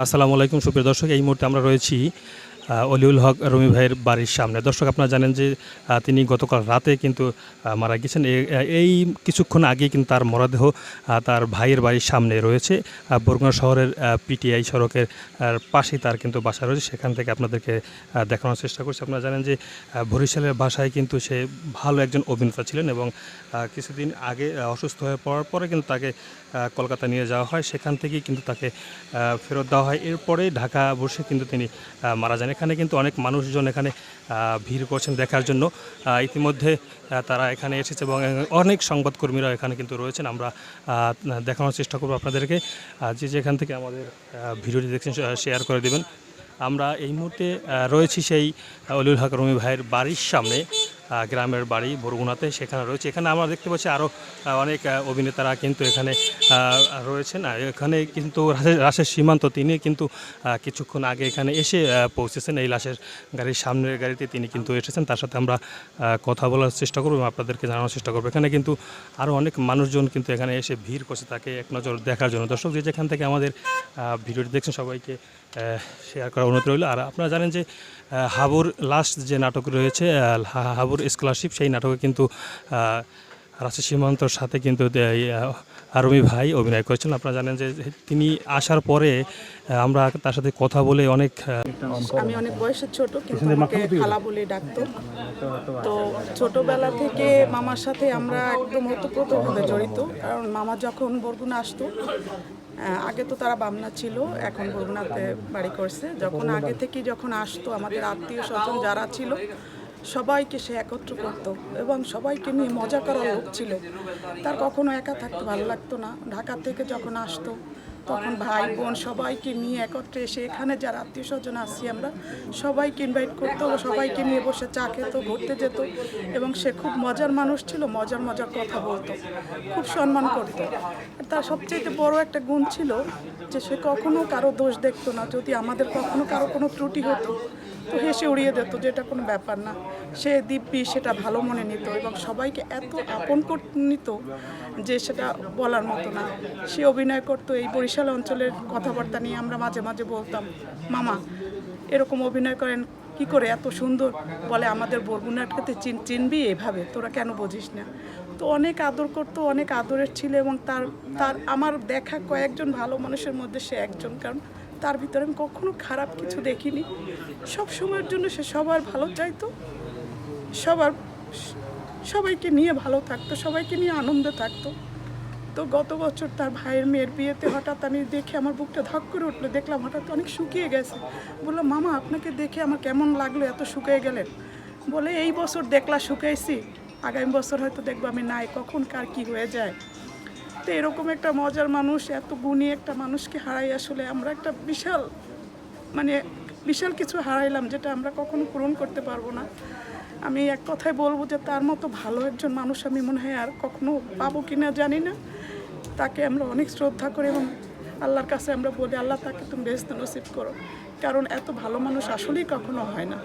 আসসালামু আলাইকুম সুপ্রিয় দর্শক এই মুহূর্তে আমরা রয়েছি অলিউল হক রমি ভাইয়ের বাড়ির সামনে। দর্শক, আপনারা জানেন যে তিনি গতকাল রাতে কিন্তু মারা গেছেন এই কিছুক্ষণ আগে কিন্তু তার মরদেহ তার ভাইয়ের বাড়ির সামনে রয়েছে। বরগুনা শহরের পিটিআই সড়কের পাশেই তার কিন্তু বাসা রয়েছে। সেখান থেকে আপনাদেরকে দেখানোর চেষ্টা করছি। আপনারা জানেন যে বরিশালের বাসায় কিন্তু সে ভালো একজন অভিনেতা ছিলেন এবং কিছুদিন আগে অসুস্থ হয়ে পড়ার পরে কিন্তু তাকে কলকাতা নিয়ে যাওয়া হয়। সেখান থেকেই কিন্তু তাকে ফেরত দেওয়া হয়। এরপরে ঢাকা বসে কিন্তু তিনি মারা যান। এখানে কিন্তু অনেক মানুষজন এখানে ভিড় করছেন দেখার জন্য। ইতিমধ্যে তারা এখানে এসেছে এবং অনেক সংবাদকর্মীরা এখানে কিন্তু রয়েছেন। আমরা দেখানোর চেষ্টা করব আপনাদেরকে। যে যেখান থেকে আমাদের ভিডিওটি দেখছেন শেয়ার করে দেবেন। আমরা এই মুহূর্তে রয়েছি সেই অলিউল হক রমি ভাইয়ের বাড়ির সামনে। গ্রামের বাড়ি বরগুনাতে সেখানে রয়েছে। এখানে আমরা দেখতে পাচ্ছি আরও অনেক অভিনেতারা কিন্তু এখানে রয়েছেন। এখানে কিন্তু রাশের- সীমান্ত, তিনি কিন্তু কিছুক্ষণ আগে এখানে এসে পৌঁছেছেন। এই লাশের গাড়ির সামনের গাড়িতে তিনি কিন্তু এসেছেন। তার সাথে আমরা কথা বলার চেষ্টা করব আপনাদেরকে জানানোর চেষ্টা করব। এখানে কিন্তু আরও অনেক মানুষজন কিন্তু এখানে এসে ভিড় করছে তাকে এক নজর দেখার জন্য। দর্শক, যে যেখান থেকে আমাদের ভিডিওটি দেখছেন, সবাইকে শেয়ার করা অনুরোধ রইল। আর আপনারা জানেন যে হাবুর লাস্ট যে নাটক রয়েছে হাবুর স্কলারশিপ সেই নাটকে কিন্তু রাশি সীমান্তর সাথে কিন্তু আরমি ভাই অভিনয় করেছেন। আপনারা জানেন যে তিনি আসার পরে আমরা তার সাথে কথা বলে অনেক আমি অনেক বয়সের ছোট কিন্তু আমাকে খালা বলে ডাকতো। তো ছোটবেলা থেকে মামার সাথে আমরা একদম ওতপ্রোতভাবে জড়িত কারণ মামা যখন বরগুনা আসতো আগে তো তারা বামনা ছিল এখন বরগুনাতে বাড়ি করছে। যখন আগে থেকে যখন আসতো আমাদের আত্মীয় স্বজন যারা ছিল সবাইকে সে একত্র করতো এবং সবাইকে নিয়ে মজা করার লোক ছিল। তার কখনো একা থাকতে ভালো লাগতো না। ঢাকা থেকে যখন আসতো, তখন ভাই, বোন সবাইকে নিয়ে একত্রে এসে এখানে যারা আত্মীয় স্বজন আসছি আমরা, সবাইকে ইনভাইট করতো সবাইকে নিয়ে বসে চা খেত, ঘুরতে যেত এবং সে খুব মজার মানুষ ছিল, মজার মজার কথা বলতো, খুব সম্মান করতো। তার সবচেয়ে বড় একটা গুণ ছিল যে সে কখনো কারও দোষ দেখতো না। যদি আমাদের কখনো কারও কোনো ত্রুটি হতো তো হেসে উড়িয়ে দিত যে এটা কোনো ব্যাপার না। সে দিব্যি, সেটা ভালো মনে নিত এবং সবাইকে এত আপন করে নিত যে সেটা বলার মতো না। সে অভিনয় করতো এই বরিশাল অঞ্চলের কথাবার্তা নিয়ে আমরা মাঝে মাঝে বলতাম, মামা, এরকম অভিনয় করেন কি করে? এত সুন্দর। বলে, আমাদের বরগুনাটাকে চিন, চিনবি এভাবে? তোরা কেন বুঝিস না? তো অনেক আদর করতো, অনেক আদরের ছিল এবং তার তার, আমার দেখা কয়েকজন ভালো মানুষের মধ্যে সে একজন। কারণ তার ভিতরে আমি কখনো খারাপ কিছু দেখিনি। সব সময়ের জন্য সে সবার ভালো চাইতো। সবার, সবাইকে নিয়ে ভালো থাকতো, সবাইকে নিয়ে আনন্দে থাকতো। তো গত বছর তার ভাইয়ের মেয়ের বিয়েতে হঠাৎ আমি দেখে আমার বুকটা ধক করে উঠল। দেখলাম হঠাৎ অনেক শুকিয়ে গেছে। বললাম, মামা, আপনাকে দেখে আমার কেমন লাগল এত শুকিয়ে গেলেন? বলে, এই বছর দেখলা শুকাইছি। আগামী বছর হয়তো দেখব আমি নাই। কখন কার কি হয়ে যায়? তো এরকম একটা মজার মানুষ, এত গুণী একটা মানুষকে হারাই আসলে আমরা একটা বিশাল মানে বিশাল কিছু হারাইলাম যেটা আমরা কখনো পূরণ করতে পারব না। আমি এক কথায় বলব যে তার মতো ভালো একজন মানুষ আমি মনে হয় আর কখনো পাবো কি না জানি না। তাকে আমরা অনেক শ্রদ্ধা করি এবং আল্লাহর কাছে আমরা বলি, আল্লাহ তাকে তুমি বেস্ত নসিব করো। কারণ এত ভালো মানুষ আসলেই কখনো হয় না।